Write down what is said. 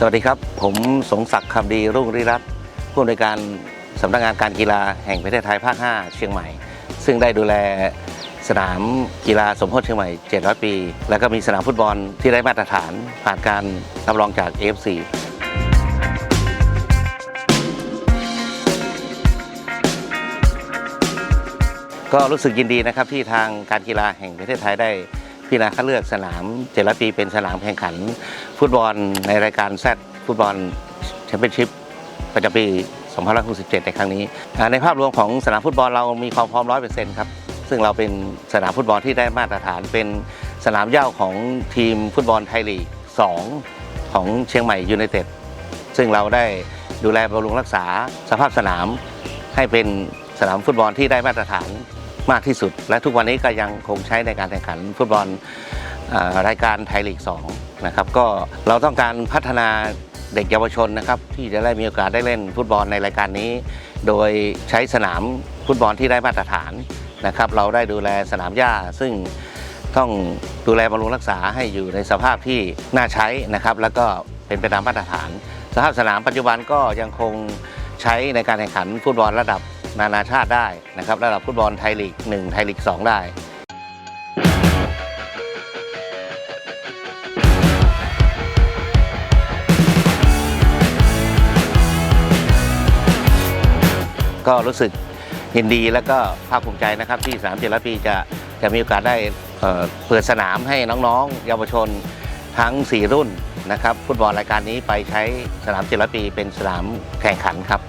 สวัสดีครับ ผมสงศักดิ์คำดีรุ่งริรัตน์ผู้อำนวยการสำนักงานการกีฬาแห่งประเทศไทยภาค 5 เชียงใหม่ ซึ่งได้ดูแลสนามกีฬาสมโพธิเชียงใหม่ 700 ปี แล้วก็มีสนามฟุตบอลที่ได้มาตรฐานผ่านการรับรองจาก AFC ก็รู้สึกยินดีนะครับที่ทางการกีฬาแห่งประเทศไทยได้ พิจารณาคัดเลือกสนาม700ปีเป็นสนามแข่งขัน ฟุตบอลในรายการแซดฟุตบอลแชมเปี้ยนชิพประจำปี 2567 ในครั้งนี้ ในภาพรวมของสนามฟุตบอลเรามีความพร้อม 100%ครับ ซึ่งเราเป็นสนามฟุตบอลที่ได้มาตรฐานเป็นสนามเย้าของทีมฟุตบอลไทยลีก 2 ของเชียงใหม่ยูไนเต็ด ซึ่งเราได้ดูแลบำรุงรักษาสภาพสนามให้เป็นสนามฟุตบอลที่ได้มาตรฐาน มากที่สุด และทุกวันนี้ก็ยังคงใช้ในการแข่งขันฟุตบอลรายการไทยลีก2นะครับก็เราต้องการพัฒนาเด็กเยาวชนนะครับที่จะได้มีโอกาสได้เล่นฟุตบอลในรายการนี้ โดยใช้สนามฟุตบอลที่ได้มาตรฐานนะครับเราได้ดูแลสนามหญ้าซึ่งต้องดูแลบำรุงรักษาให้อยู่ในสภาพที่น่าใช้นะครับ แล้วก็เป็นไปตามมาตรฐาน สภาพสนามปัจจุบันก็ยังคงใช้ในการแข่งขันฟุตบอลระดับ นานาชาติได้นะครับระดับฟุตบอลไทยลีก 1 ไทยลีก 2 ได้ก็รู้สึกยินดีแล้วก็ภาคภูมิใจนะครับที่สนามเจริญปีจะจะมีโอกาสได้เปิดสนามให้น้องๆ เยาวชนทั้ง 4 รุ่นนะครับฟุตบอลรายการนี้ไปใช้สนามเจริญปีเป็นสนามแข่งขันครับ